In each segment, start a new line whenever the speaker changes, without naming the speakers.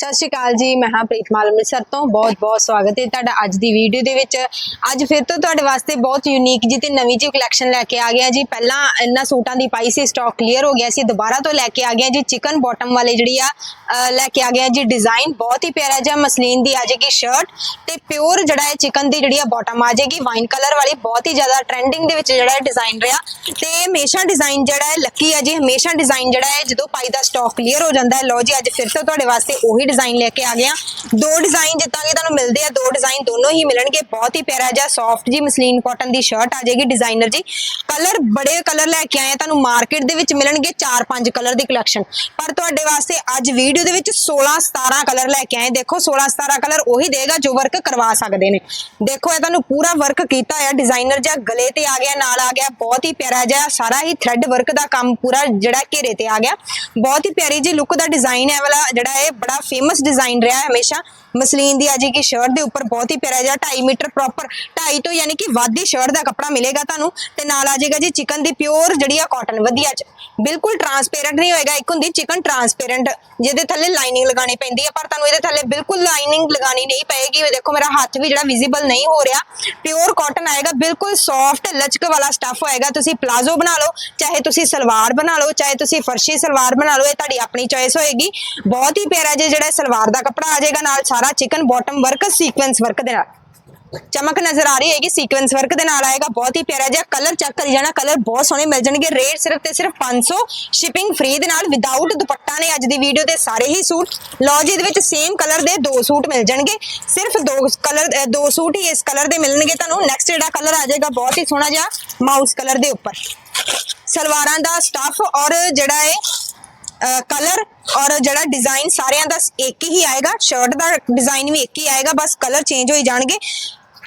ਸਤਿ ਸ਼੍ਰੀ ਅਕਾਲ ਜੀ, ਮੈਂ ਹਾਂ ਪ੍ਰੀਤਮਾਲ ਅੰਮ੍ਰਿਤਸਰ ਤੋਂ। ਬਹੁਤ ਬਹੁਤ ਸਵਾਗਤ ਹੈ ਤੁਹਾਡਾ ਅੱਜ ਦੀ ਵੀਡੀਓ ਦੇ ਵਿੱਚ। ਅੱਜ ਫਿਰ ਤੋਂ ਤੁਹਾਡੇ ਵਾਸਤੇ ਬਹੁਤ ਯੂਨੀਕ ਜੀ ਤੇ ਨਵੀਂ ਜੀ ਕਲੈਕਸ਼ਨ ਲੈ ਕੇ ਆ ਗਿਆ ਜੀ। ਪਹਿਲਾਂ ਇਹਨਾਂ ਸੂਟਾਂ ਦੀ ਪਾਈ ਸੀ ਸਟਾਕ ਕਲੀਅਰ ਹੋ ਗਿਆ ਸੀ, ਦੁਬਾਰਾ ਤੋਂ ਲੈ ਕੇ ਆ ਗਿਆ ਜੀ। ਚਿਕਨ ਬਾਟਮ ਵਾਲੇ ਜਿਹੜੀ ਆ ਲੈ ਕੇ ਆ ਗਿਆ ਜੀ। ਡਿਜ਼ਾਈਨ ਬਹੁਤ ਹੀ ਪਿਆਰਾ ਜਿਹਾ ਮਸਲੀਨ ਦੀ ਆ ਜਾਏਗੀ ਸ਼ਰਟ ਤੇ ਪਿਓਰ ਜਿਹੜਾ ਹੈ ਚਿਕਨ ਦੀ ਜਿਹੜੀ ਆ ਬਾਟਮ ਆ ਜਾਏਗੀ। ਵਾਈਨ ਕਲਰ ਵਾਲੀ ਬਹੁਤ ਹੀ ਜ਼ਿਆਦਾ ਟ੍ਰੈਂਡਿੰਗ ਦੇ ਵਿੱਚ ਜਿਹੜਾ ਹੈ ਡਿਜ਼ਾਈਨ ਰਿਹਾ। ਤੇ ਹਮੇਸ਼ਾ ਡਿਜ਼ਾਈਨ ਜਿਹੜਾ ਹੈ ਲੱਕੀ ਆ ਜੀ। ਹਮੇਸ਼ਾ ਡਿਜ਼ਾਈਨ ਜਿਹੜਾ ਹੈ ਜਦੋਂ ਪਾਈ ਦਾ ਸਟਾਕ ਕਲੀਅਰ ਹੋ ਜਾਂਦਾ ਹੈ। ਲੋ ਜੀ, ਅੱਜ ਫਿਰ ਤੋਂ ਤੁਹਾਡੇ ਵਾਸਤੇ ਉਹੀ ਡਿਜ਼ਾਈਨ ਲੈ ਕੇ ਆ ਗਏ ਆ। ਦੋ ਡਿਜ਼ਾਈਨ ਜਿੱਦਾਂ ਕਿ ਤੁਹਾਨੂੰ ਮਿਲਦੇ ਆ, ਦੋ ਡਿਜ਼ਾਈਨ ਦੋਨੋਂ ਹੀ ਮਿਲਣਗੇ। ਬਹੁਤ ਹੀ ਪਿਆਰਾ ਜਿਹਾ ਸੌਫਟ ਜੀ ਮਸਲੀਨ ਕਾਟਨ ਦੀ ਸ਼ਰਟ ਆ ਜਾਏਗੀ ਡਿਜ਼ਾਈਨਰ ਜੀ। ਕਲਰ ਬੜੇ ਕਲਰ ਲੈ ਕੇ ਆਏ ਤੁਹਾਨੂੰ ਮਾਰਕੀਟ ਦੇ ਵਿੱਚ ਮਿਲਣਗੇ 4-5 ਕਲਰ ਦੀ ਕਲੈਕਸ਼ਨ ਪਰ ਤੁਹਾਡੇ ਵਾਸਤੇ ਅੱਜ ਵੀਡੀਓ ਦੇ ਵਿੱਚ 16-17 ਕਲਰ ਲੈ ਕੇ ਆਏ। ਦੇਖੋ 16-17 ਕਲਰ ਉਹੀ ਦੇਗਾ ਜੋ ਵਰਕ ਕਰਵਾ ਸਕਦੇ ਨੇ। ਦੇਖੋ ਇਹ ਤੁਹਾਨੂੰ ਪੂਰਾ ਵਰਕ ਕੀਤਾ ਹੋਇਆ ਡਿਜ਼ਾਈਨਰ ਜਿਹਾ, ਗਲੇ ਤੇ ਆ ਗਿਆ, ਨਾਲ ਆ ਗਿਆ। ਬਹੁਤ ਹੀ ਪਿਆਰਾ ਜਿਹਾ ਸਾਰਾ ਹੀ ਥ੍ਰੈਡ ਵਰਕ ਦਾ ਕੰਮ ਪੂਰਾ ਜਿਹੜਾ ਘੇਰੇ ਤੇ ਆ ਗਿਆ। ਬਹੁਤ ਹੀ ਪਿਆਰੀ ਜੀ ਲੁੱਕ ਦਾ ਡਿਜ਼ਾਈਨ ਹੈ ਵਾਲਾ ਜਿਹੜਾ ਇਹ, ਬੜਾ ਫੇਮਸ ਡਿਜ਼ਾਈਨ ਰਿਹਾ ਹੈ ਹਮੇਸ਼ਾ। ਮਸਲੀਨ ਦੀ ਆ ਜੀ ਕੀ ਸ਼ਰਟ ਦੇ ਉੱਪਰ ਬਹੁਤ ਹੀ ਪਿਆਰਾ ਜਿਹਾ 2.5 ਮੀਟਰ ਪ੍ਰੋਪਰ 2.5 ਤੋਂ ਯਾਨੀ ਕਿ ਵੱਧ ਸ਼ਰਟ ਦਾ ਕੱਪੜਾ ਮਿਲੇਗਾ ਤੁਹਾਨੂੰ। ਤੇ ਨਾਲ ਆ ਜਾਏਗਾ ਜੀ ਚਿਕਨ ਦੀ ਪਿਓਰ ਜਿਹੜੀ ਆ ਕਾਟਨ ਵਧੀਆ ਚ। ਬਿਲਕੁਲ ਟਰਾਂਸਪੇਰੈਂਟ ਨਹੀਂ ਹੋਏਗਾ, ਇੱਕ ਹੁੰਦੀ ਚਿਕਨ ਟਰਾਂਸਪੇਰੈਂਟ ਜਿਹਦੇ ਥੱਲੇ ਲਾਈਨਿੰਗ ਲਗਾਣੀ ਪੈਂਦੀ ਹੈ ਪਰ ਤੁਹਾਨੂੰ ਇਹਦੇ ਥੱਲੇ ਬਿਲਕੁਲ ਲਾਈਨਿੰਗ ਲਗਾਣੀ ਨਹੀਂ ਪਏਗੀ। ਇਹ ਦੇਖੋ ਮੇਰਾ ਹੱਥ ਵੀ ਜਿਹੜਾ ਵਿਜ਼ੀਬਲ ਨਹੀਂ ਹੋ ਰਿਹਾ। ਪਿਓਰ ਕਾਟਨ ਆਏਗਾ, ਬਿਲਕੁਲ ਸੌਫਟ ਲਚਕ ਵਾਲਾ ਸਟਫ ਹੋਏਗਾ। ਤੁਸੀਂ ਪਲਾਜ਼ੋ ਬਣਾ ਲਓ, ਚਾਹੇ ਤੁਸੀਂ ਸਲਵਾਰ ਬਣਾ ਲਓ, ਚਾਹੇ ਤੁਸੀਂ ਫਰਸ਼ੀ ਸਲਵਾਰ ਬਣਾ ਲਓ, ਇਹ ਤੁਹਾਡੀ ਆਪਣੀ ਚੋਇਸ ਹੋਏਗੀ। ਬਹੁਤ ਹੀ ਪਿਆਰਾ ਜਿਹਾ ਜਿਹੜਾ ਸਲਵਾਰ ਦਾ ਕੱਪੜਾ ਆ ਜਾਏਗਾ ਨਾਲ ਸਾਰਾ chikan bottom work sequins work ਦੇ ਨਾਲ। ਚਮਕ ਨਜ਼ਰ ਆ ਰਹੀ ਹੈਗੀ ਸੀਕੁਐਂਸ ਵਰਕ ਦੇ ਨਾਲ ਆਏਗਾ, ਬਹੁਤ ਹੀ ਪਿਆਰਾ ਜਿਹਾ ਕਲਰ ਚੈੱਕ ਕਰੀ ਜਾਣਾ ਕਲਰ ਬਹੁਤ ਸੋਹਣੇ ਮਿਲ ਜਾਣਗੇ ਰੇਟ ਸਿਰਫ ਤੇ ਸਿਰਫ 500 ਸ਼ਿਪਿੰਗ ਫ੍ਰੀ ਦੇ ਨਾਲ ਵਿਦਆਊਟ ਦੁਪੱਟਾ ਨੇ ਅੱਜ ਦੀ ਵੀਡੀਓ ਦੇ ਸਾਰੇ ਹੀ ਸੂਟ। ਲਓ ਜੀ, ਇਹਦੇ ਵਿੱਚ ਸੇਮ ਕਲਰ ਦੇ ਦੋ ਸੂਟ ਮਿਲ ਜਾਣਗੇ, ਸਿਰਫ ਦੋ ਕਲਰ ਦੋ ਸੂਟ ਹੀ ਇਸ ਕਲਰ ਦੇ ਮਿਲਣਗੇ ਤੁਹਾਨੂੰ। ਨੈਕਸਟ ਜਿਹੜਾ ਕਲਰ ਆ ਜਾਏਗਾ, ਬਹੁਤ ਹੀ ਸੋਹਣਾ ਜਿਹਾ ਮਾਊਸ ਕਲਰ ਦੇ ਉੱਪਰ। ਸਲਵਾਰਾਂ ਦਾ ਸਟਫ ਔਰ ਜਿਹੜਾ ਹੈ ਕਲਰ ਔਰ ਜਿਹੜਾ ਡਿਜ਼ਾਈਨ ਸਾਰਿਆਂ ਦਾ ਇੱਕ ਹੀ ਆਏਗਾ ਸ਼ਰਟ ਦਾ ਡਿਜ਼ਾਈਨ ਵੀ ਇੱਕ ਹੀ ਆਏਗਾ, ਬਸ ਕਲਰ ਚੇਂਜ ਹੋਈ ਜਾਣਗੇ।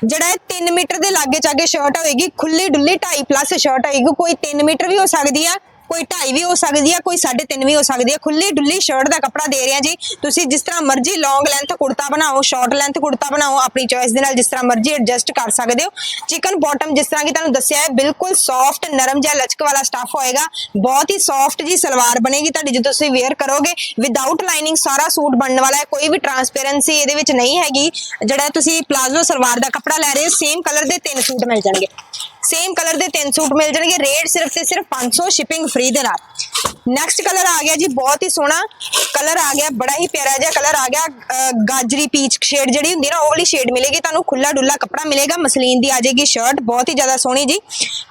ਜਿਹੜਾ ਇਹ 3 ਮੀਟਰ ਦੇ ਲਾਗੇ ਚਾਗੇ ਸ਼ਰਟ ਹੋਏਗੀ ਖੁੱਲੀ ਡੁੱਲੀ 2.5 ਪਲੱਸ ਸ਼ਰਟ ਹੋਏਗੀ, ਕੋਈ 3 ਮੀਟਰ ਵੀ ਹੋ ਸਕਦੀ ਆ। ਕੋਈ 2.5 ਵੀ ਹੋ ਸਕਦੀ ਆ, ਕੋਈ 3.5 ਵੀ ਹੋ ਸਕਦੀ ਆ। ਖੁੱਲੀ ਡੁੱਲੀ ਸ਼ਰਟ ਦਾ ਕੱਪੜਾ ਦੇ ਰਹੇ ਆ ਜੀ। ਤੁਸੀਂ ਜਿਸ ਤਰ੍ਹਾਂ ਮਰਜ਼ੀ ਲੌਂਗ ਲੈਂਥ ਕੁੜਤਾ ਬਣਾਓ ਸ਼ਾਰਟ ਲੈਂਥ ਕੁੜਤਾ ਬਣਾਓ, ਆਪਣੀ ਚੋਇਸ ਦੇ ਨਾਲ ਜਿਸ ਤਰ੍ਹਾਂ ਮਰਜ਼ੀ ਐਡਜਸਟ ਕਰ ਸਕਦੇ ਹੋ। ਚਿਕਨ ਬਾਟਮ ਜਿਸ ਤਰ੍ਹਾਂ ਕਿ ਤੁਹਾਨੂੰ ਦੱਸਿਆ ਹੈ, ਬਿਲਕੁਲ ਸੌਫਟ ਨਰਮ ਜਿਹਾ ਲਚਕ ਵਾਲਾ ਸਟਫ ਹੋਏਗਾ। ਬਹੁਤ ਹੀ ਸੌਫਟ ਜੀ ਸਲਵਾਰ ਬਣੇਗੀ ਤੁਹਾਡੀ, ਜਦੋਂ ਤੁਸੀਂ ਵੇਅਰ ਕਰੋਗੇ। ਵਿਦਆਊਟ ਲਾਈਨਿੰਗ ਸਾਰਾ ਸੂਟ ਬਣਨ ਵਾਲਾ ਹੈ, ਕੋਈ ਵੀ ਟਰਾਂਸਪੇਰੈਂਸੀ ਇਹਦੇ ਵਿੱਚ ਨਹੀਂ ਹੈਗੀ। ਜਿਹੜਾ ਤੁਸੀਂ ਪਲਾਜ਼ੋ ਸਲਵਾਰ ਦਾ ਕੱਪੜਾ ਲੈ ਰਹੇ ਹੋ ਸੇਮ ਕਲਰ ਦੇ ਤਿੰਨ ਸੂਟ ਮਿਲ ਜਾਣਗੇ। ਸੇਮ ਕਲਰ ਦੇ ਤਿੰਨ ਸੂਟ ਮਿਲ ਜਾਣਗੇ। ਰੇਟ ਸਿਰਫ ਤੇ ਸਿਰਫ 500 ਸ਼ਿਪਿੰਗ ਫ੍ਰੀ ਦੇ ਨਾਲ। ਨੈਕਸਟ ਕਲਰ ਆ ਗਿਆ ਜੀ, ਬਹੁਤ ਹੀ ਸੋਹਣਾ ਕਲਰ ਆ ਗਿਆ, ਬੜਾ ਹੀ ਪਿਆਰਾ ਜਿਹਾ ਕਲਰ ਆ ਗਿਆ। ਗਾਜਰੀ ਪੀਚ ਸ਼ੇਡ ਜਿਹੜੀ ਹੁੰਦੀ ਨਾ, ਉਹ ਵਾਲੀ ਸ਼ੇਡ ਮਿਲੇਗੀ ਤੁਹਾਨੂੰ। ਖੁੱਲਾ ਡੁੱਲਾ ਕੱਪੜਾ ਮਿਲੇਗਾ, ਮਸਲੀਨ ਦੀ ਆ ਜਾਏਗੀ ਸ਼ਰਟ ਬਹੁਤ ਹੀ ਜ਼ਿਆਦਾ ਸੋਹਣੀ ਜੀ।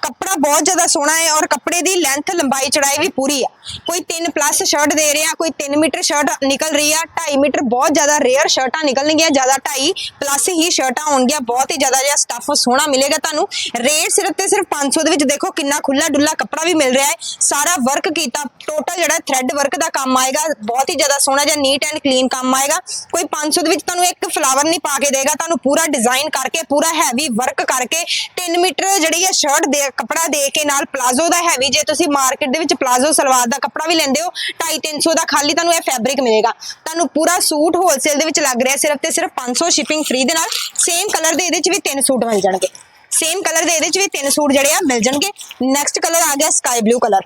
ਕੱਪੜਾ ਬਹੁਤ ਜ਼ਿਆਦਾ ਸੋਹਣਾ ਹੈ ਔਰ ਕੱਪੜੇ ਦੀ ਲੈਂਥ ਲੰਬਾਈ, ਚੜਾਈ ਵੀ ਪੂਰੀ ਹੈ ਕੋਈ 3 ਪਲੱਸ ਸ਼ਰਟ ਦੇ ਰਿਹਾ, ਕੋਈ 3 ਮੀਟਰ ਸ਼ਰਟ ਨਿਕਲ ਰਹੀ ਆ 2.5 ਮੀਟਰ ਬਹੁਤ ਜ਼ਿਆਦਾ ਰੇਅਰ ਸ਼ਰਟਾਂ ਨਿਕਲਣਗੀਆਂ, ਜ਼ਿਆਦਾ 2.5 ਪਲੱਸ ਹੀ ਸ਼ਰਟਾਂ ਹੋਣਗੀਆਂ ਬਹੁਤ ਹੀ ਜ਼ਿਆਦਾ ਜਿਹਾ ਸਟੱਫ ਸੋਹਣਾ ਮਿਲੇਗਾ ਤੁਹਾਨੂੰ। ਰੇਟ ਸਿਰਫ ਤੇ ਸਿਰਫ 500 ਦੇ ਵਿੱਚ ਦੇਖੋ ਕਿੰਨਾ ਖੁੱਲਾ ਡੁੱਲਾ ਕੱਪੜਾ ਵੀ ਮਿਲ ਰਿਹਾ ਹੈ। ਸਾਰਾ ਵਰਕ ਕੀਤਾ ਟੋਟਲ ਜਿਹੜਾ ਥ੍ਰੈਡ ਵਰਕ ਦਾ ਕੰਮ ਆਏਗਾ, ਬਹੁਤ ਹੀ ਜ਼ਿਆਦਾ ਸੋਹਣਾ ਜਿਹਾ ਨੀਟ ਐਂਡ ਕਲੀਨ ਕੰਮ ਆਏਗਾ। ਕੋਈ 500 ਦੇ ਵਿੱਚ ਤੁਹਾਨੂੰ ਇੱਕ ਫਲਾਵਰ ਨਹੀਂ ਪਾ ਕੇ ਦੇਗਾ, ਤੁਹਾਨੂੰ ਪੂਰਾ ਡਿਜ਼ਾਈਨ ਕਰਕੇ, ਪੂਰਾ ਹੈਵੀ ਵਰਕ ਕਰਕੇ 3 ਮੀਟਰ ਜਿਹੜੀ ਹੈ ਸ਼ਰਟ ਦੇ, ਕੱਪੜਾ ਦੇ ਕੇ ਨਾਲ ਪਲਾਜ਼ੋ ਦਾ ਹੈਵੀ ਜੇ ਤੁਸੀਂ ਮਾਰਕੀਟ ਦੇ ਵਿੱਚ ਪਲਾਜ਼ੋ ਸਲਵਾਰ ਦਾ ਕੱਪੜਾ ਵੀ ਲੈਂਦੇ ਹੋ 2.5 300 ਦਾ ਖਾਲੀ ਤੁਹਾਨੂੰ ਇਹ ਫੈਬਰਿਕ ਮਿਲੇਗਾ। ਤੁਹਾਨੂੰ ਪੂਰਾ ਸੂਟ ਹੋਲਸੇਲ ਦੇ ਵਿੱਚ ਲੱਗ ਰਿਹਾ, ਸਿਰਫ ਤੇ ਸਿਰਫ 500 ਸ਼ਿਪਿੰਗ ਫ੍ਰੀ ਦੇ ਨਾਲ ਸੇਮ ਕਲਰ ਦੇ ਇਹਦੇ ਵਿੱਚ ਵੀ ਤਿੰਨ ਸੂਟ ਮਿਲ ਜਾਣਗੇ। ਸੇਮ ਕਲਰ ਦੇ ਇਹਦੇ ਵਿੱਚ ਵੀ ਤਿੰਨ ਸੂਟ ਜਿਹੜੇ ਆ ਮਿਲ ਜਾਣਗੇ। ਨੈਕਸਟ ਕਲਰ ਆ ਗਿਆ ਸਕਾਈ ਬਲੂ ਕਲਰ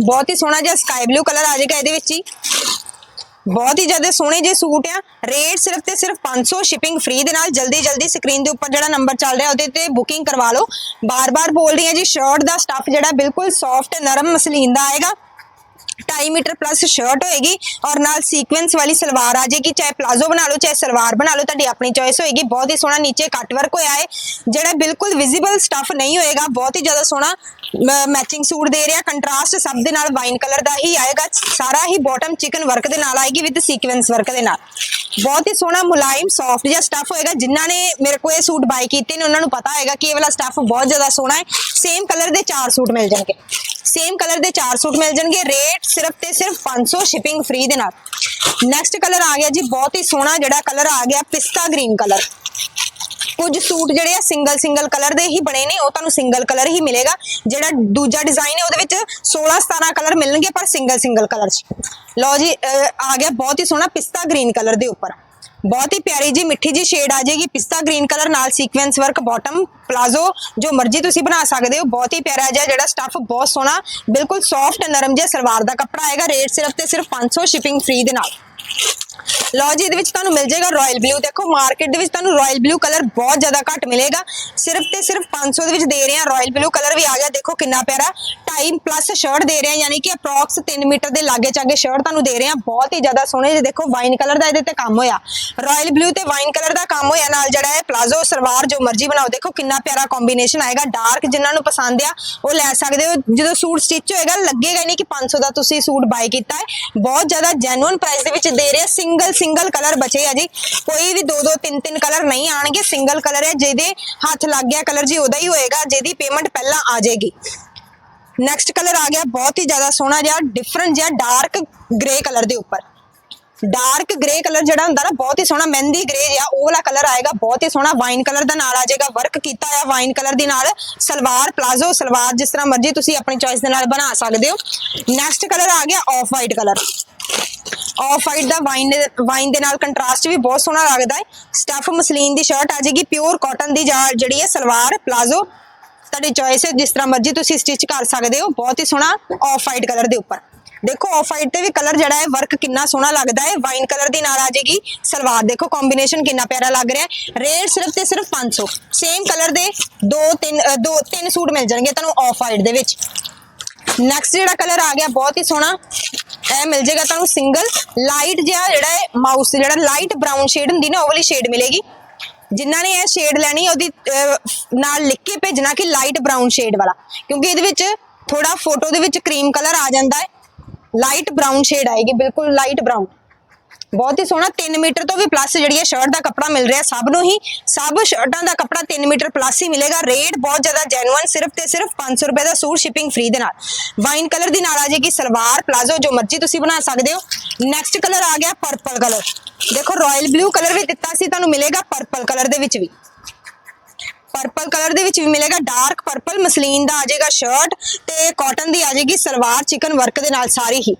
ਬਹੁਤ ਹੀ ਸੋਹਣਾ ਜਿਹਾ ਸਕਾਈ ਬਲੂ ਕਲਰ ਆ ਜਾਏਗਾ ਇਹਦੇ ਵਿੱਚ ਹੀ। ਬਹੁਤ ਹੀ ਜ਼ਿਆਦਾ ਸੋਹਣੇ ਜਿਹੇ ਸੂਟ ਆ। ਰੇਟ ਸਿਰਫ ਤੇ ਸਿਰਫ 500 ਸ਼ਿਪਿੰਗ ਫ੍ਰੀ ਦੇ ਨਾਲ ਜਲਦੀ ਜਲਦੀ ਸਕਰੀਨ ਦੇ ਉੱਪਰ ਜਿਹੜਾ ਨੰਬਰ ਚੱਲ ਰਿਹਾ ਉਹਦੇ ਤੇ ਬੁਕਿੰਗ ਕਰਵਾ ਲਓ। ਬਾਰ-ਬਾਰ ਬੋਲ ਰਹੀ ਹਾਂ ਜੀ ਸ਼ਰਟ ਦਾ ਸਟੱਫ ਜਿਹੜਾ ਬਿਲਕੁਲ ਸੌਫਟ ਨਰਮ, ਮਸਲੀਨ ਦਾ ਆਏਗਾ। 2.5 ਮੀਟਰ ਪਲੱਸ ਸ਼ਰਟ ਹੋਏਗੀ ਔਰ ਨਾਲ ਸੀਕੁਐਂਸ ਵਾਲੀ ਸਲਵਾਰ ਆ ਜਾਏਗੀ, ਚਾਹੇ ਪਲਾਜ਼ੋ ਬਣਾ ਲਓ, ਚਾਹੇ ਸਲਵਾਰ ਬਣਾ ਲਓ, ਤੁਹਾਡੀ ਆਪਣੀ ਚੋਇਸ ਹੋਏਗੀ। ਬਹੁਤ ਹੀ ਸੋਹਣਾ ਨੀਚੇ ਕੱਟ ਵਰਕ ਹੋਇਆ ਹੈ, ਜਿਹੜਾ ਬਿਲਕੁਲ ਵਿਜ਼ੀਬਲ ਸਟੱਫ ਨਹੀਂ ਹੋਏਗਾ, ਬਹੁਤ ਹੀ ਜ਼ਿਆਦਾ ਸੋਹਣਾ ਮੈਚਿੰਗ ਸੂਟ ਦੇ ਰਿਹਾ ਕੰਟਰਾਸਟ ਸਭ ਦੇ ਨਾਲ ਵਾਈਨ ਕਲਰ ਦਾ ਹੀ ਆਏਗਾ, ਸਾਰਾ ਹੀ ਬਾਟਮ ਚਿਕਨ ਵਰਕ ਦੇ ਨਾਲ ਆਏਗੀ ਵਿਦ ਸੀਕੁਐਂਸ ਵਰਕ ਦੇ ਨਾਲ। ਬਹੁਤ ਹੀ ਸੋਹਣਾ ਮੁਲਾਇਮ ਸੌਫਟ ਜਿਹਾ ਸਟੱਫ ਹੋਏਗਾ, ਜਿਨ੍ਹਾਂ ਨੇ ਮੇਰੇ ਕੋਲ ਇਹ ਸੂਟ ਬਾਈ ਕੀਤੇ ਨੇ, ਉਹਨਾਂ ਨੂੰ ਪਤਾ ਹੋਏਗਾ ਕਿ ਇਹ ਵਾਲਾ ਸਟੱਫ ਬਹੁਤ ਜ਼ਿਆਦਾ ਸੋਹਣਾ ਹੈ। ਸੇਮ ਕਲਰ ਦੇ ਚਾਰ ਸੂਟ ਮਿਲ ਜਾਣਗੇ। ਸੇਮ ਕਲਰ ਦੇ ਚਾਰ ਸੂਟ ਮਿਲ ਜਾਣਗੇ ਰੇਟ ਸਿਰਫ ਤੇ ਸਿਰਫ 500 ਸ਼ਿਪਿੰਗ ਫ੍ਰੀ ਦੇ ਨਾਲ। ਨੈਕਸਟ ਕਲਰ ਆ ਗਿਆ ਜੀ, ਬਹੁਤ ਹੀ ਸੋਹਣਾ ਜਿਹੜਾ ਕਲਰ ਆ ਗਿਆ, ਪਿਸਤਾ ਗ੍ਰੀਨ ਕਲਰ ਕੁਝ ਸੂਟ ਜਿਹੜੇ ਆ ਸਿੰਗਲ ਸਿੰਗਲ ਕਲਰ ਦੇ ਹੀ ਬਣੇ ਨੇ, ਉਹ ਤੁਹਾਨੂੰ ਸਿੰਗਲ ਕਲਰ ਹੀ ਮਿਲੇਗਾ। ਜਿਹੜਾ ਦੂਜਾ ਡਿਜ਼ਾਈਨ ਹੈ, ਉਹਦੇ ਵਿੱਚ 16 17 ਕਲਰ ਮਿਲਣਗੇ, ਪਰ ਸਿੰਗਲ ਸਿੰਗਲ ਕਲਰ ਚ। ਲਓ ਜੀ ਆ ਗਿਆ ਬਹੁਤ ਹੀ ਸੋਹਣਾ ਪਿਸਤਾ ਗ੍ਰੀਨ ਕਲਰ ਦੇ ਉੱਪਰ। ਬਹੁਤ ਹੀ ਪਿਆਰੀ ਜੀ ਮਿੱਠੀ ਜੀ ਸ਼ੇਡ ਆ ਜਾਏਗੀ। ਪਿਸਤਾ ਗ੍ਰੀਨ ਕਲਰ ਨਾਲ ਸੀਕੁਐਂਸ ਵਰਕ ਬਾਟਮ ਪਲਾਜ਼ੋ ਜੋ ਮਰਜ਼ੀ ਤੁਸੀਂ ਬਣਾ ਸਕਦੇ ਹੋ, ਬਹੁਤ ਹੀ ਪਿਆਰਾ ਜਿਹਾ ਜਿਹੜਾ ਸਟੱਫ ਬਹੁਤ ਸੋਹਣਾ, ਬਿਲਕੁਲ ਸੌਫਟ ਨਰਮ ਜਿਹਾ ਸਲਵਾਰ ਦਾ ਕੱਪੜਾ ਆਏਗਾ ਰੇਟ ਸਿਰਫ ਤੇ ਸਿਰਫ 500 ਸ਼ਿਪਿੰਗ ਫ੍ਰੀ ਦੇ ਨਾਲ। ਲੋ ਜੀ, ਇਹਦੇ ਵਿੱਚ ਤੁਹਾਨੂੰ ਮਿਲ ਜਾਏਗਾ ਰਾਇਲ ਬਲੂ ਦੇਖੋ ਮਾਰਕੀਟ ਦੇ ਵਿੱਚ ਤੁਹਾਨੂੰ ਰਾਇਲ ਬਲੂ ਕਲਰ ਬਹੁਤ ਜ਼ਿਆਦਾ ਘੱਟ ਮਿਲੇਗਾ। ਸਿਰਫ ਤੇ ਸਿਰਫ 500 ਦੇ ਵਿੱਚ ਦੇ ਰਹੇ ਹਾਂ। ਰਾਇਲ ਬਲੂ ਕਲਰ ਵੀ ਆ ਗਿਆ। ਦੇਖੋ ਕਿੰਨਾ ਪਿਆਰਾ। ਟਾਈਮ ਪਲੱਸ ਸ਼ਰਟ ਦੇ ਰਹੇ ਹਾਂ, ਯਾਨੀ ਕਿ ਅਪਰੋਕਸ 3 ਮੀਟਰ ਦੇ ਲਾਗੇ ਚਾਗੇ ਸ਼ਰਟ ਤੁਹਾਨੂੰ ਦੇ ਰਹੇ ਹਾਂ। ਬਹੁਤ ਹੀ ਜ਼ਿਆਦਾ ਸੋਹਣੇ ਜਿਹੇ ਦੇਖੋ ਵਾਈਨ ਕਲਰ ਦਾ ਇਹਦੇ ਤੇ ਕੰਮ ਹੋਇਆ। ਰਾਇਲ ਬਲੂ ਤੇ ਵਾਈਨ ਕਲਰ ਦਾ ਕੰਮ ਹੋਇਆ। ਨਾਲ ਜਿਹੜਾ ਹੈ ਪਲਾਜ਼ੋ ਸਲਵਾਰ ਜੋ ਮਰਜ਼ੀ ਬਣਾਓ, ਦੇਖੋ ਕਿੰਨਾ ਪਿਆਰਾ ਕੰਬੀਨੇਸ਼ਨ ਆਏਗਾ। ਡਾਰਕ ਜਿਨ੍ਹਾਂ ਨੂੰ ਪਸੰਦ ਆ, ਉਹ ਲੈ ਸਕਦੇ ਹੋ। ਜਦੋਂ ਸੂਟ ਸਟਿਚ ਹੋਏਗਾ, ਲੱਗੇਗਾ ਹੀ ਨਹੀਂ ਕਿ 500 ਦਾ ਤੁਸੀਂ ਸੂਟ ਬਾਈ ਕੀਤਾ ਹੈ। ਬਹੁਤ ਜ਼ਿਆਦਾ ਜੈਨੂਇਨ ਪ੍ਰਾਈਸ ਦੇ ਵਿੱਚ ਦੇ ਰਹੇ ਸਿੰਗਲ ਸਿੰਗਲ ਕਲਰ ਬਚੇ ਆ ਜੀ। ਕੋਈ ਵੀ ਦੋ ਦੋ, ਤਿੰਨ ਤਿੰਨ ਕਲਰ ਨਹੀਂ ਆਣਗੇ ਸਿੰਗਲ ਕਲਰ ਹੈ, ਜਿਹਦੇ ਹੱਥ ਲੱਗ ਗਿਆ ਕਲਰ ਜੀ, ਉਹਦਾ ਹੀ ਹੋਏਗਾ, ਜਿਹਦੀ ਪੇਮੈਂਟ ਪਹਿਲਾਂ ਆ ਜਾਏਗੀ। ਨੈਕਸਟ ਕਲਰ ਆ ਗਿਆ, ਬਹੁਤ ਹੀ ਜ਼ਿਆਦਾ ਸੋਹਣਾ ਜਿਹਾ ਡਿਫਰੈਂਟ ਜਿਹਾ ਡਾਰਕ ਗ੍ਰੇ ਕਲਰ ਦੇ ਉੱਪਰ। ਡਾਰਕ ਗ੍ਰੇ ਕਲਰ ਜਿਹੜਾ ਹੁੰਦਾ ਨਾ, ਬਹੁਤ ਹੀ ਸੋਹਣਾ, ਮਹਿੰਦੀ ਗ੍ਰੇ ਜਿਹਾ, ਉਹ ਵਾਲਾ ਕਲਰ ਆਏਗਾ, ਬਹੁਤ ਹੀ ਸੋਹਣਾ ਵਾਈਨ ਕਲਰ ਦਾ ਨਾਲ ਆ ਜਾਏਗਾ ਵਰਕ ਕੀਤਾ ਹੋਇਆ ਵਾਈਨ ਕਲਰ ਦੇ ਨਾਲ, ਸਲਵਾਰ ਪਲਾਜ਼ੋ ਸਲਵਾਰ ਜਿਸ ਤਰ੍ਹਾਂ ਮਰਜ਼ੀ ਤੁਸੀਂ ਆਪਣੀ ਚੋਇਸ ਦੇ ਨਾਲ ਬਣਾ ਸਕਦੇ ਹੋ। ਨੈਕਸਟ ਕਲਰ ਆ ਗਿਆ off white colour. Off white ਦਾ ਵਾਈਨ ਵਾਈਨ ਦੇ ਨਾਲ ਕੰਟਰਾਸਟ ਵੀ ਬਹੁਤ ਸੋਹਣਾ ਲੱਗਦਾ ਹੈ। ਸਟਫ ਮਸਲੀਨ ਦੀ ਸ਼ਰਟ ਆ ਜਾਏਗੀ ਪਿਓਰ ਕਾਟਨ ਦੀ ਜਿਹੜੀ ਹੈ ਸਲਵਾਰ ਪਲਾਜ਼ੋ ਤੁਹਾਡੀ ਚੋਇਸ ਹੈ, ਜਿਸ ਤਰ੍ਹਾਂ ਮਰਜ਼ੀ ਤੁਸੀਂ ਸਟਿਚ ਕਰ ਸਕਦੇ ਹੋ, ਬਹੁਤ ਹੀ ਸੋਹਣਾ ਆਫ ਵਾਈਟ ਕਲਰ ਦੇ ਉੱਪਰ। ਦੇਖੋ ਆਫ ਵਾਈਟ ਤੇ ਵੀ ਕਲਰ ਜਿਹੜਾ ਹੈ ਵਰਕ ਕਿੰਨਾ ਸੋਹਣਾ ਲੱਗਦਾ ਹੈ। ਵਾਈਨ ਕਲਰ ਦੇ ਨਾਲ ਆ ਜਾਏਗੀ ਸਲਵਾਰ। ਦੇਖੋ ਕੰਬੀਨੇਸ਼ਨ ਕਿੰਨਾ ਪਿਆਰਾ ਲੱਗ ਰਿਹਾ ਹੈ। ਰੇਟ ਸਿਰਫ ਤੇ ਸਿਰਫ 500 ਸੇਮ ਕਲਰ ਦੇ ਦੋ, ਤਿੰਨ ਦੋ, ਤਿੰਨ ਸੂਟ ਮਿਲ ਜਾਣਗੇ ਤੁਹਾਨੂੰ ਆਫ ਵਾਈਟ ਦੇ ਵਿੱਚ। ਨੈਕਸਟ ਜਿਹੜਾ ਕਲਰ ਆ ਗਿਆ, ਬਹੁਤ ਹੀ ਸੋਹਣਾ। ਇਹ ਮਿਲ ਜਾਏਗਾ ਤੁਹਾਨੂੰ ਸਿੰਗਲ ਲਾਈਟ ਜਿਹਾ ਜਿਹੜਾ ਹੈ ਮਾਊਸ ਜਿਹੜਾ ਲਾਈਟ ਬ੍ਰਾਊਨ ਸ਼ੇਡ ਹੁੰਦੀ ਨਾ, ਉਹ ਵਾਲੀ ਸ਼ੇਡ ਮਿਲੇਗੀ। ਜਿਨ੍ਹਾਂ ਨੇ ਇਹ ਸ਼ੇਡ ਲੈਣੀ, ਉਹਦੀ ਨਾਲ ਲਿਖ ਕੇ ਭੇਜਣਾ ਕਿ ਲਾਈਟ ਬ੍ਰਾਊਨ ਸ਼ੇਡ ਵਾਲਾ। ਕਿਉਂਕਿ ਇਹਦੇ ਵਿੱਚ ਥੋੜਾ ਫੋਟੋ ਦੇ ਵਿੱਚ ਕਰੀਮ ਕਲਰ ਆ ਜਾਂਦਾ ਹੈ। ਲਾਈਟ ਬ੍ਰਾਊਨ ਸ਼ੇਡ ਆਏਗੀ, ਬਿਲਕੁਲ ਲਾਈਟ ਬ੍ਰਾਊਨ ਬਹੁਤ ਹੀ ਸੋਹਣਾ 3 ਮੀਟਰ ਤੋਂ ਵੀ ਪਲੱਸ ਜਿਹੜੀ ਹੈ ਸ਼ਰਟ ਦਾ ਕੱਪੜਾ ਮਿਲ ਰਿਹਾ ਸਭ ਨੂੰ ਹੀ। ਸਭ ਸ਼ਰਟਾਂ ਦਾ ਕੱਪੜਾ 3 ਮੀਟਰ ਪਲੱਸ ਹੀ ਮਿਲੇਗਾ। ਰੇਟ ਬਹੁਤ ਜ਼ਿਆਦਾ ਜੈਨੂਇਨ ਸਿਰਫ ਤੇ ਸਿਰਫ 500 ਰੁਪਏ ਦਾ ਸੂਟ ਸ਼ਿਪਿੰਗ ਫ੍ਰੀ ਦੇ ਨਾਲ। ਵਾਈਨ ਕਲਰ ਦੀ ਨਾਲ ਆ ਜਾਏਗੀ ਸਲਵਾਰ ਪਲਾਜ਼ੋ ਜੋ ਮਰਜ਼ੀ ਤੁਸੀਂ ਬਣਾ ਸਕਦੇ ਹੋ। ਨੈਕਸਟ ਕਲਰ ਆ ਗਿਆ ਪਰਪਲ ਕਲਰ ਦੇਖੋ ਰਾਇਲ ਬਲੂ ਕਲਰ ਵੀ ਦਿੱਤਾ ਸੀ, ਤੁਹਾਨੂੰ ਮਿਲੇਗਾ ਪਰਪਲ ਕਲਰ ਦੇ ਵਿੱਚ ਵੀ। ਪਰਪਲ ਕਲਰ ਦੇ ਵਿੱਚ ਵੀ ਮਿਲੇਗਾ ਡਾਰਕ ਪਰਪਲ ਮਸਲੀਨ ਦਾ ਆ ਜਾਏਗਾ ਸ਼ਰਟ ਤੇ ਕਾਟਨ ਦੀ ਆ ਜਾਏਗੀ ਸਲਵਾਰ ਚਿਕਨ ਵਰਕ ਦੇ ਨਾਲ ਸਾਰੀ ਹੀ।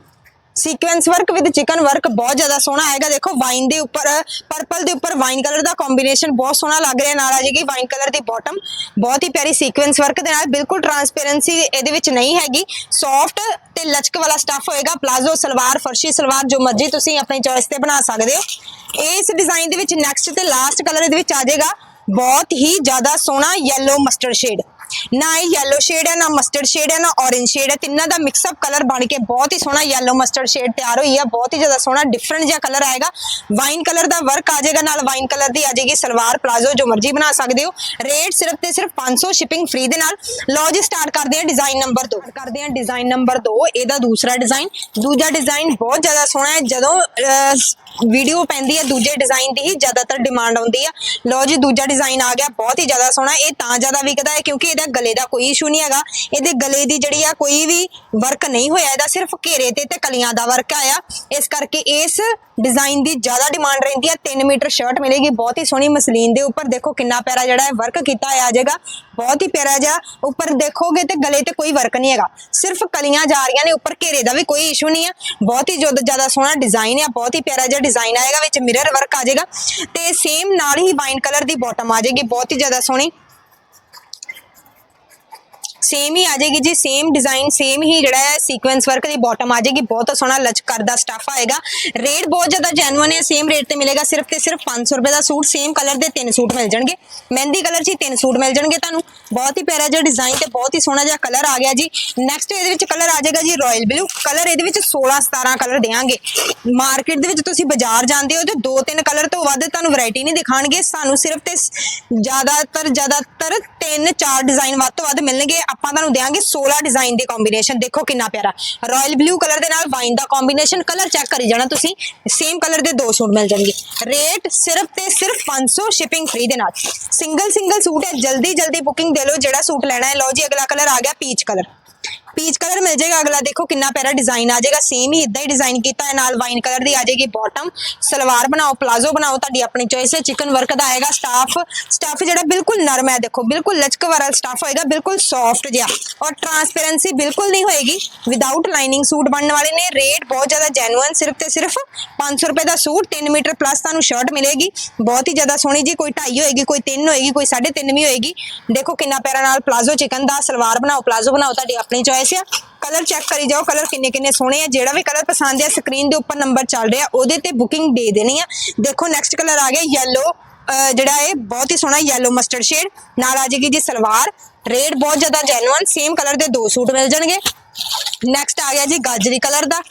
Sequins work with chikan work ਬਹੁਤ ਜ਼ਿਆਦਾ ਸੋਹਣਾ ਆਏਗਾ ਦੇਖੋ ਵਾਈਨ ਦੇ ਉੱਪਰ ਪਰਪਲ ਦੇ ਉੱਪਰ ਵਾਈਨ ਕਲਰ ਦਾ ਕੰਬੀਨੇਸ਼ਨ ਬਹੁਤ ਸੋਹਣਾ ਲੱਗ ਰਿਹਾ। ਨਾਲ ਆ ਜਾਏਗੀ ਵਾਈਨ ਕਲਰ ਦੀ ਬਾਟਮ ਬਹੁਤ ਹੀ ਪਿਆਰੀ ਸੀਕੁਐਂਸ ਵਰਕ ਦੇ ਨਾਲ। ਬਿਲਕੁਲ ਟਰਾਂਸਪੇਰੈਂਸੀ ਇਹਦੇ ਵਿੱਚ ਨਹੀਂ ਹੈਗੀ। ਸੌਫਟ ਤੇ ਲਚਕ ਵਾਲਾ ਸਟੱਫ ਹੋਏਗਾ। ਪਲਾਜ਼ੋ ਸਲਵਾਰ, ਫਰਸ਼ੀ ਸਲਵਾਰ, ਜੋ ਮਰਜ਼ੀ ਤੁਸੀਂ ਆਪਣੀ ਚੋਇਸ ਤੇ ਬਣਾ ਸਕਦੇ ਹੋ। ਇਸ ਡਿਜ਼ਾਈਨ ਦੇ ਵਿੱਚ ਨੈਕਸਟ ਤੇ ਲਾਸਟ ਕਲਰ ਇਹਦੇ ਵਿੱਚ ਆ ਜਾਏਗਾ। ਬਹੁਤ ਹੀ ਜ਼ਿਆਦਾ ਸੋਹਣਾ yellow ਮਸਟਰਡ ਸ਼ੇਡ ਨਾ ਇਹ yellow ਸ਼ੇਡ ਹੈ, ਨਾ ਮਸਟਰਡ ਸ਼ੇਡ ਹੈ, ਨਾ orange ਸ਼ੇਡ ਹੈ। ਤਿੰਨਾਂ ਦਾ ਮਿਕਸ ਅਪ ਕਲਰ ਬਣ ਕੇ ਬਹੁਤ ਹੀ ਸੋਹਣਾ yellow ਮਸਟਰਡ ਸ਼ੇਡ ਤਿਆਰ ਹੋਈ ਹੈ। ਬਹੁਤ ਹੀ ਜ਼ਿਆਦਾ ਸੋਹਣਾ ਡਿਫਰੈਂਟ ਜਿਹਾ ਕਲਰ ਆਏਗਾ। ਵਾਈਨ ਕਲਰ ਦਾ ਵਰਕ ਆ ਜਾਏਗਾ, ਨਾਲ ਵਾਈਨ ਕਲਰ ਦੀ ਆ ਜਾਏਗੀ ਸਲਵਾਰ ਪਲਾਜ਼ੋ ਜੋ ਮਰਜ਼ੀ ਬਣਾ ਸਕਦੇ ਹੋ। ਰੇਟ ਸਿਰਫ ਤੇ ਸਿਰਫ 500 ਸ਼ਿਪਿੰਗ ਫ੍ਰੀ ਦੇ ਨਾਲ। ਲਓ ਜੀ ਸਟਾਰਟ ਕਰਦੇ ਹਾਂ ਡਿਜ਼ਾਈਨ ਨੰਬਰ 2 ਕਰਦੇ ਹਾਂ ਡਿਜ਼ਾਈਨ ਨੰਬਰ 2 ਇਹਦਾ ਦੂਸਰਾ ਡਿਜ਼ਾਈਨ ਦੂਜਾ ਡਿਜ਼ਾਈਨ ਬਹੁਤ ਜ਼ਿਆਦਾ ਸੋਹਣਾ ਹੈ। ਜਦੋਂ ਵੀਡੀਓ ਪੈਂਦੀ ਹੈ ਦੂਜੇ ਡਿਜ਼ਾਈਨ ਦੀ ਹੀ, ਜ਼ਿਆਦਾਤਰ ਡਿਮਾਂਡ ਆਉਂਦੀ ਆ। ਲਓ ਜੀ, ਦੂਜਾ ਡਿਜ਼ਾਈਨ ਆ ਗਿਆ, ਬਹੁਤ ਹੀ ਜ਼ਿਆਦਾ ਸੋਹਣਾ। ਇਹ ਤਾਂ ਜ਼ਿਆਦਾ ਵਿਕਦਾ ਹੈ ਕਿਉਂਕਿ ਇਹਦਾ ਗਲੇ ਦਾ ਕੋਈ ਇਸ਼ੂ ਨਹੀਂ ਹੈਗਾ। ਇਹਦੇ ਗਲੇ ਦੀ ਜਿਹੜੀ ਆ ਕੋਈ ਵੀ ਵਰਕ ਨਹੀਂ ਹੋਇਆ, ਇਹਦਾ ਸਿਰਫ ਘੇਰੇ ਤੇ ਤੇ ਕਲੀਆਂ ਦਾ ਵਰਕ ਆਇਆ। ਇਸ ਕਰਕੇ ਇਸ ਡਿਜ਼ਾਈਨ ਦੀ ਜ਼ਿਆਦਾ ਡਿਮਾਂਡ ਰਹਿੰਦੀ ਆ। 3 ਮੀਟਰ ਸ਼ਰਟ ਮਿਲੇਗੀ, ਬਹੁਤ ਹੀ ਸੋਹਣੀ ਮਸਲੀਨ ਦੇ ਉੱਪਰ। ਦੇਖੋ ਕਿੰਨਾ ਪਿਆਰਾ ਜਿਹੜਾ ਹੈ ਵਰਕ ਕੀਤਾ ਆ ਜਾਏਗਾ। ਬਹੁਤ ਹੀ ਪਿਆਰਾ ਜਿਹਾ, ਉੱਪਰ ਦੇਖੋਗੇ ਤੇ ਗਲੇ ਤੇ ਕੋਈ ਵਰਕ ਨਹੀਂ ਹੈਗਾ। ਸਿਰਫ ਕਲੀਆਂ ਜਾ ਰਹੀਆਂ ਨੇ, ਉੱਪਰ ਘੇਰੇ ਦਾ ਵੀ ਕੋਈ ਇਸ਼ੂ ਨਹੀਂ ਹੈ ਬਹੁਤ ਹੀ ਜ਼ਿਆਦਾ ਸੋਹਣਾ ਡਿਜ਼ਾਈਨ ਆ, ਬਹੁਤ ਹੀ ਪਿਆਰਾ ਜਿਹਾ ਡਿਜ਼ਾਈਨ ਆਏਗਾ, ਵਿੱਚ ਮਿਰਰ ਵਰਕ ਆ ਜਾਏਗਾ ਤੇ ਸੇਮ ਨਾਲ ਹੀ ਵਾਈਨ ਕਲਰ ਦੀ ਬਾਟਮ ਆ ਜਾਏਗੀ, ਬਹੁਤ ਹੀ ਜ਼ਿਆਦਾ ਸੋਹਣੀ। ਸੇਮ ਹੀ ਆ ਜਾਏਗੀ ਜੀ ਸੇਮ ਡਿਜ਼ਾਈਨ ਸੇਮ ਹੀ ਜਿਹੜਾ ਹੈ ਸੀਕੁਐਂਸ ਵਰਕ ਦੀ ਬਾਟਮ ਆ ਜਾਏਗੀ, ਬਹੁਤ ਸੋਹਣਾ ਲਚਕਰ ਦਾ ਸਟਫ ਆਏਗਾ। ਰੇਟ ਬਹੁਤ ਜ਼ਿਆਦਾ ਜੈਨੂਇਨ ਹੈ ਸੇਮ ਰੇਟ ਤੇ ਮਿਲੇਗਾ, ਸਿਰਫ ਤੇ ਸਿਰਫ 500 ਰੁਪਏ ਦਾ ਸੂਟ ਸੇਮ ਕਲਰ ਦੇ ਤਿੰਨ ਸੂਟ ਮਿਲ ਜਾਣਗੇ। ਮਹਿੰਦੀ ਕਲਰ 'ਚ ਤਿੰਨ ਸੂਟ ਮਿਲ ਜਾਣਗੇ ਤੁਹਾਨੂੰ। ਬਹੁਤ ਹੀ ਪਿਆਰਾ ਜਿਹਾ ਡਿਜ਼ਾਈਨ ਤੇ ਬਹੁਤ ਹੀ ਸੋਹਣਾ ਜਿਹਾ ਕਲਰ ਆ ਗਿਆ ਜੀ। ਨੈਕਸਟ ਇਹਦੇ ਵਿੱਚ ਕਲਰ ਆ ਜਾਏਗਾ ਜੀ ਰਾਇਲ ਬਲੂ ਕਲਰ ਇਹਦੇ ਵਿੱਚ 16 17 ਕਲਰ ਦੇਾਂਗੇ ਮਾਰਕੀਟ ਦੇ ਵਿੱਚ ਤੁਸੀਂ ਬਾਜ਼ਾਰ ਜਾਂਦੇ ਹੋ ਤੇ ਦੋ ਤਿੰਨ ਕਲਰ ਤੋਂ ਵੱਧ ਤੁਹਾਨੂੰ ਵੈਰਾਈਟੀ ਨਹੀਂ ਦਿਖਾਣਗੇ ਸਾਨੂੰ ਸਿਰਫ ਤੇ ਜ਼ਿਆਦਾਤਰ ਜ਼ਿਆਦਾਤਰ ਤਿੰਨ, ਚਾਰ ਡਿਜ਼ਾਈਨ ਵੱਧ ਤੋਂ ਵੱਧ ਮਿਲਣਗੇ। ਆਪਾਂ ਤੁਹਾਨੂੰ ਦੇਾਂਗੇ 16 ਡਿਜ਼ਾਈਨ ਦੇ ਕੰਬੀਨੇਸ਼ਨ ਦੇਖੋ ਕਿੰਨਾ ਪਿਆਰਾ। ਰਾਇਲ ਬਲੂ ਕਲਰ ਦੇ ਨਾਲ ਵਾਈਨ ਦਾ ਕੰਬੀਨੇਸ਼ਨ ਕਲਰ ਚੈੱਕ ਕਰੀ ਜਾਣਾ ਤੁਸੀਂ। ਸੇਮ ਕਲਰ ਦੇ ਦੋ ਸੂਟ ਮਿਲ ਜਾਣਗੇ। ਰੇਟ ਸਿਰਫ ਤੇ ਸਿਰਫ 500 ਸ਼ਿਪਿੰਗ ਫ੍ਰੀ ਦੇ ਨਾਲ। ਸਿੰਗਲ ਸਿੰਗਲ ਸੂਟ ਹੈ। ਜਲਦੀ ਜਲਦੀ ਬੁਕਿੰਗ ਦੇ ਲਓ। ਜਿਹੜਾ ਸੂਟ ਲੈਣਾ ਹੈ, ਲਓ ਜੀ, ਅਗਲਾ ਕਲਰ ਆ ਗਿਆ ਪੀਚ ਕਲਰ ਪੀਚ ਕਲਰ ਮਿਲ ਜਾਏਗਾ ਅਗਲਾ। ਦੇਖੋ ਕਿੰਨਾ ਪਿਆਰਾ ਡਿਜ਼ਾਈਨ ਆ ਜਾਏਗਾ। ਸੇਮ ਹੀ ਇਦਾਂ ਹੀ ਡਿਜ਼ਾਈਨ ਕੀਤਾ ਹੈ। ਨਾਲ ਵਾਈਨ ਕਲਰ ਦੀ ਆ ਜਾਏਗੀ ਬਾਟਮ ਸਲਵਾਰ ਬਣਾਓ ਪਲਾਜ਼ੋ ਬਣਾਓ, ਤੁਹਾਡੀ ਆਪਣੀ ਚੋਇਸ ਹੈ। ਚਿਕਨ ਵਰਕ ਦਾ ਆਏਗਾ ਸਟਾਫ ਸਟਾਫ ਜਿਹੜਾ ਬਿਲਕੁਲ ਨਰਮ ਹੈ, ਦੇਖੋ। ਬਿਲਕੁਲ ਲਚਕ ਵਾਲਾ ਸਟਾਫ ਹੋਏਗਾ। ਬਿਲਕੁਲ ਸੌਫਟ ਜਿਹਾ। ਔਰ ਟਰਾਂਸਪੇਰੈਂਸੀ ਬਿਲਕੁਲ ਨਹੀਂ ਹੋਏਗੀ। ਵਿਦਆਊਟ ਲਾਈਨਿੰਗ ਸੂਟ ਬਣਨ ਵਾਲੇ ਨੇ। ਰੇਟ ਬਹੁਤ ਜ਼ਿਆਦਾ ਜੈਨੂਇਨ ਸਿਰਫ ਤੇ ਸਿਰਫ 500 ਰੁਪਏ ਦਾ ਸੂਟ 3 ਮੀਟਰ ਪਲੱਸ ਤੁਹਾਨੂੰ ਸ਼ਰਟ ਮਿਲੇਗੀ। ਬਹੁਤ ਹੀ ਜ਼ਿਆਦਾ ਸੋਹਣੀ ਜੀ। ਕੋਈ 2.5 ਹੋਏਗੀ, ਕੋਈ 3 ਹੋਏਗੀ, ਕੋਈ 3.5 ਵੀ ਹੋਏਗੀ। ਦੇਖੋ ਕਿੰਨਾ ਪਿਆਰਾ ਨਾਲ ਪਲਾਜ਼ੋ ਚਿਕਨ ਦਾ। ਸਲਵਾਰ ਬਣਾਓ ਪਲਾਜ਼ੋ ਬਣਾਓ, ਤੁਹਾਡੀ ਆਪਣੀ ਚੋਇਸ ਚੋਇਸ ਆ ਕਲਰ ਚੈੱਕ ਕਰੀ ਜਾਓ ਕਲਰ ਕਿੰਨੇ ਕਿੰਨੇ ਸੋਹਣੇ ਆ। ਜਿਹੜਾ ਵੀ ਕਲਰ ਪਸੰਦ ਆ ਸਕਰੀਨ ਦੇ ਉੱਪਰ ਨੰਬਰ ਚੱਲ ਰਿਹਾ, ਉਹਦੇ ਤੇ ਬੁਕਿੰਗ ਦੇ ਦੇਣੀ ਆ। ਦੇਖੋ ਨੈਕਸਟ ਕਲਰ ਆ ਗਿਆ ਯੈਲੋ ਜਿਹੜਾ ਇਹ ਬਹੁਤ ਹੀ ਸੋਹਣਾ ਯੈਲੋ ਮਸਟਰਡ ਸ਼ੇਡ ਨਾਲ ਆ ਜਾਏਗੀ ਜੀ ਸਲਵਾਰ। ਰੇਟ ਬਹੁਤ ਜ਼ਿਆਦਾ ਜੈਨੂਅਨ ਸੇਮ ਕਲਰ ਦੇ ਦੋ ਸੂਟ ਮਿਲ ਜਾਣਗੇ। ਨੈਕਸਟ ਆ ਗਿਆ ਜੀ ਗਾਜਰੀ ਕਲਰ ਦਾ।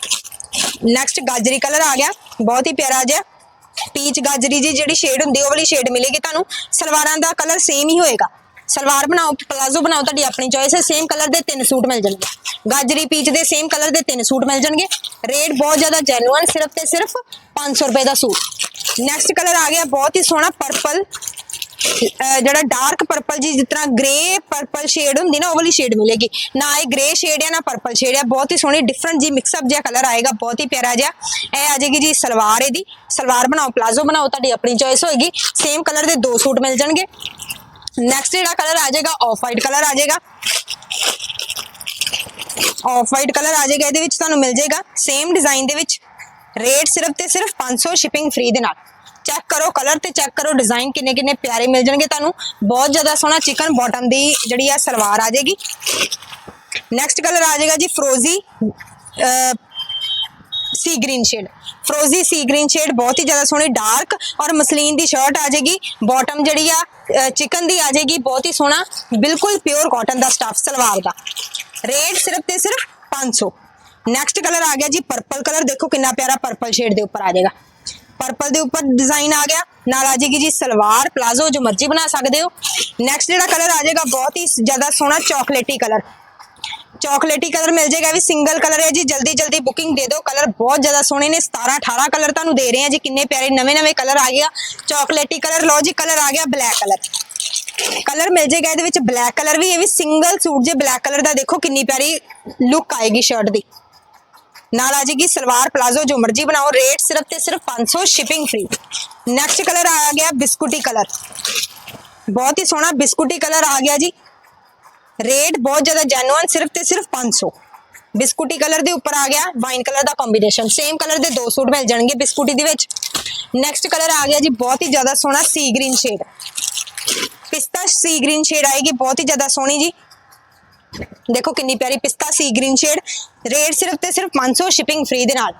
ਨੈਕਸਟ ਗਾਜਰੀ ਕਲਰ ਆ ਗਿਆ। ਬਹੁਤ ਹੀ ਪਿਆਰਾ ਜਿਹਾ। ਪੀਚ ਗਾਜਰੀ ਜੀ, ਜਿਹੜੀ ਸ਼ੇਡ ਹੁੰਦੀ ਉਹ ਵਾਲੀ ਸ਼ੇਡ ਮਿਲੇਗੀ ਤੁਹਾਨੂੰ। ਸਲਵਾਰਾਂ ਦਾ ਕਲਰ ਸੇਮ ਹੀ ਹੋਏਗਾ। ਸਲਵਾਰ ਬਣਾਓ, ਪਲਾਜ਼ੋ ਬਣਾਓ, ਤੁਹਾਡੀ ਆਪਣੀ ਚੋਇਸ ਹੈ। ਸੇਮ ਕਲਰ ਦੇ ਤਿੰਨ ਸੂਟ ਮਿਲ ਜਾਣਗੇ। ਗਾਜਰੀ ਪੀਚ ਦੇ ਸੇਮ ਕਲਰ ਦੇ ਤਿੰਨ ਸੂਟ ਮਿਲ ਜਾਣਗੇ। ਰੇਟ ਬਹੁਤ ਜ਼ਿਆਦਾ ਜੈਨੂਅਨ ਸਿਰਫ ਤੇ ਸਿਰਫ 500 ਰੁਪਏ ਦਾ ਸੂਟ। ਨੈਕਸਟ ਕਲਰ ਆ ਗਿਆ ਬਹੁਤ ਹੀ ਸੋਹਣਾ ਪਰਪਲ ਜਿਹੜਾ ਡਾਰਕ ਪਰਪਲ ਜੀ, ਜਿਸ ਤਰ੍ਹਾਂ ਗ੍ਰੇ ਪਰਪਲ ਸ਼ੇਡ ਹੁੰਦੀ ਨਾ, ਉਹ ਵਾਲੀ ਸ਼ੇਡ ਮਿਲੇਗੀ। ਨਾ ਇਹ ਗ੍ਰੇ ਸ਼ੇਡ ਹੈ ਨਾ ਪਰਪਲ ਸ਼ੇਡ ਹੈ ਬਹੁਤ ਹੀ ਸੋਹਣੀ ਡਿਫਰੈਂਟ ਜੀ ਮਿਕਸ ਅਪ ਜਿਹਾ ਕਲਰ ਆਏਗਾ, ਬਹੁਤ ਹੀ ਪਿਆਰਾ ਜਿਹਾ। ਇਹ ਆ ਜਾਏਗੀ ਜੀ ਸਲਵਾਰ ਇਹਦੀ। ਸਲਵਾਰ ਬਣਾਓ, ਪਲਾਜ਼ੋ ਬਣਾਓ, ਤੁਹਾਡੀ ਆਪਣੀ ਚੋਇਸ ਹੋਏਗੀ। ਸੇਮ ਕਲਰ ਦੇ ਦੋ ਸੂਟ ਮਿਲ ਜਾਣਗੇ। ਨੈਕਸਟ ਜਿਹੜਾ ਕਲਰ ਆ ਜਾਏਗਾ ਆਫ ਵਾਈਟ ਕਲਰ ਆ ਜਾਏਗਾ। ਆਫ ਵਾਈਟ ਕਲਰ ਆ ਜਾਏਗਾ, ਇਹਦੇ ਵਿੱਚ ਤੁਹਾਨੂੰ ਮਿਲ ਜਾਏਗਾ ਸੇਮ ਡਿਜ਼ਾਈਨ ਦੇ ਵਿੱਚ। ਰੇਟ ਸਿਰਫ ਤੇ ਸਿਰਫ 500 ਸ਼ਿਪਿੰਗ ਫ੍ਰੀ ਦੇ ਨਾਲ। ਚੈੱਕ ਕਰੋ ਕਲਰ ਤੇ ਚੈੱਕ ਕਰੋ ਡਿਜ਼ਾਈਨ ਕਿੰਨੇ ਕਿੰਨੇ ਪਿਆਰੇ ਮਿਲ ਜਾਣਗੇ ਤੁਹਾਨੂੰ। ਬਹੁਤ ਜ਼ਿਆਦਾ ਸੋਹਣਾ ਚਿਕਨ ਬਾਟਮ ਦੀ ਜਿਹੜੀ ਆ ਸਲਵਾਰ ਆ ਜਾਏਗੀ। ਨੈਕਸਟ ਕਲਰ ਆ ਜਾਏਗਾ ਜੀ ਫਰੋਜ਼ੀ ਸੀ ਗ੍ਰੀਨ ਸ਼ੇਡ ਫਰੋਜ਼ੀ ਸੀ ਗ੍ਰੀਨ ਸ਼ੇਡ ਬਹੁਤ ਹੀ ਜ਼ਿਆਦਾ ਸੋਹਣੀ ਡਾਰਕ ਔਰ ਮਸਲੀਨ ਦੀ ਸ਼ਰਟ ਆ ਜਾਏਗੀ। ਬਾਟਮ ਜਿਹੜੀ ਆ ਚਿਕਨ ਦੀ ਆ ਜਾਏਗੀ, ਬਹੁਤ ਹੀ ਸੋਹਣਾ, ਬਿਲਕੁਲ ਪਿਓਰ ਕਾਟਨ ਦਾ ਸਟਫ ਸਲਵਾਰ ਦਾ। ਰੇਟ ਸਿਰਫ ਤੇ ਸਿਰਫ 500 ਨੈਕਸਟ ਕਲਰ ਆ ਗਿਆ ਜੀ ਪਰਪਲ ਕਲਰ ਦੇਖੋ ਕਿੰਨਾ ਪਿਆਰਾ ਪਰਪਲ ਸ਼ੇਡ ਦੇ ਉੱਪਰ ਆ ਜਾਏਗਾ। ਪਰਪਲ ਦੇ ਉੱਪਰ ਡਿਜ਼ਾਈਨ ਆ ਗਿਆ, ਨਾਲ ਆ ਜਾਏਗੀ ਜੀ ਸਲਵਾਰ ਪਲਾਜ਼ੋ ਜੋ ਮਰਜ਼ੀ ਬਣਾ ਸਕਦੇ ਹੋ। ਨੈਕਸਟ ਜਿਹੜਾ ਕਲਰ ਆ ਜਾਏਗਾ, ਬਹੁਤ ਹੀ ਜ਼ਿਆਦਾ ਸੋਹਣਾ ਚਾਕਲੇਟੀ ਕਲਰ ਚਾਕਲੇਟੀ ਕਲਰ ਮਿਲ ਜਾਏਗਾ ਵੀ ਸਿੰਗਲ ਕਲਰ ਹੈ ਜੀ। ਜਲਦੀ ਜਲਦੀ ਬੁਕਿੰਗ ਦੇ ਦਿਓ। ਕਲਰ ਬਹੁਤ ਜ਼ਿਆਦਾ ਸੋਹਣੇ ਨੇ। 17 18 ਕਲਰ ਤੁਹਾਨੂੰ ਦੇ ਰਹੇ ਆ ਜੀ। ਕਿੰਨੇ ਪਿਆਰੇ ਨਵੇਂ ਨਵੇਂ ਕਲਰ ਆ ਗਿਆ ਚਾਕਲੇਟੀ ਕਲਰ, ਲਓ ਜੀ, ਕਲਰ ਆ ਗਿਆ ਬਲੈਕ ਕਲਰ। ਕਲਰ ਮਿਲ ਜਾਏਗਾ ਇਹਦੇ ਵਿੱਚ ਬਲੈਕ ਕਲਰ ਵੀ। ਇਹ ਵੀ ਸਿੰਗਲ ਸੂਟ ਜੇ ਬਲੈਕ ਕਲਰ ਦਾ ਦੇਖੋ, ਕਿੰਨੀ ਪਿਆਰੀ ਲੁੱਕ ਆਏਗੀ ਸ਼ਰਟ ਦੀ। ਨਾਲ ਆ ਜਾਏਗੀ ਸਲਵਾਰ ਪਲਾਜ਼ੋ, ਜੋ ਮਰਜ਼ੀ ਬਣਾਓ। ਰੇਟ ਸਿਰਫ ਤੇ ਸਿਰਫ 500 ਸ਼ਿਪਿੰਗ ਫ੍ਰੀ। ਨੈਕਸਟ ਕਲਰ ਆ ਗਿਆ ਬਿਸਕੁਟੀ ਕਲਰ। ਬਹੁਤ ਹੀ ਸੋਹਣਾ ਬਿਸਕੁਟੀ ਕਲਰ ਆ ਗਿਆ ਜੀ। ਰੇਟ ਬਹੁਤ ਜ਼ਿਆਦਾ ਜੈਨੂਅਨ ਸਿਰਫ ਤੇ ਸਿਰਫ 500 ਬਿਸਕੁਟੀ ਕਲਰ ਦੇ ਉੱਪਰ ਆ ਗਿਆ ਵਾਈਨ ਕਲਰ ਦਾ ਕੰਬੀਨੇਸ਼ਨ ਸੇਮ ਕਲਰ ਦੇ ਦੋ ਸੂਟ ਮਿਲ ਜਾਣਗੇ ਬਿਸਕੁਟੀ ਦੇ ਵਿੱਚ। ਨੈਕਸਟ ਕਲਰ ਆ ਗਿਆ ਜੀ, ਬਹੁਤ ਹੀ ਜ਼ਿਆਦਾ ਸੋਹਣਾ ਸੀ ਗ੍ਰੀਨ ਸ਼ੇਡ ਪਿਸਤਾ ਸੀ ਗ੍ਰੀਨ ਸ਼ੇਡ ਆਏਗੀ, ਬਹੁਤ ਹੀ ਜ਼ਿਆਦਾ ਸੋਹਣੀ ਜੀ। ਦੇਖੋ ਕਿੰਨੀ ਪਿਆਰੀ ਪਿਸਤਾ ਸੀ ਗ੍ਰੀਨ ਸ਼ੇਡ ਰੇਟ ਸਿਰਫ ਤੇ ਸਿਰਫ 500 ਸ਼ਿਪਿੰਗ ਫ੍ਰੀ ਦੇ ਨਾਲ।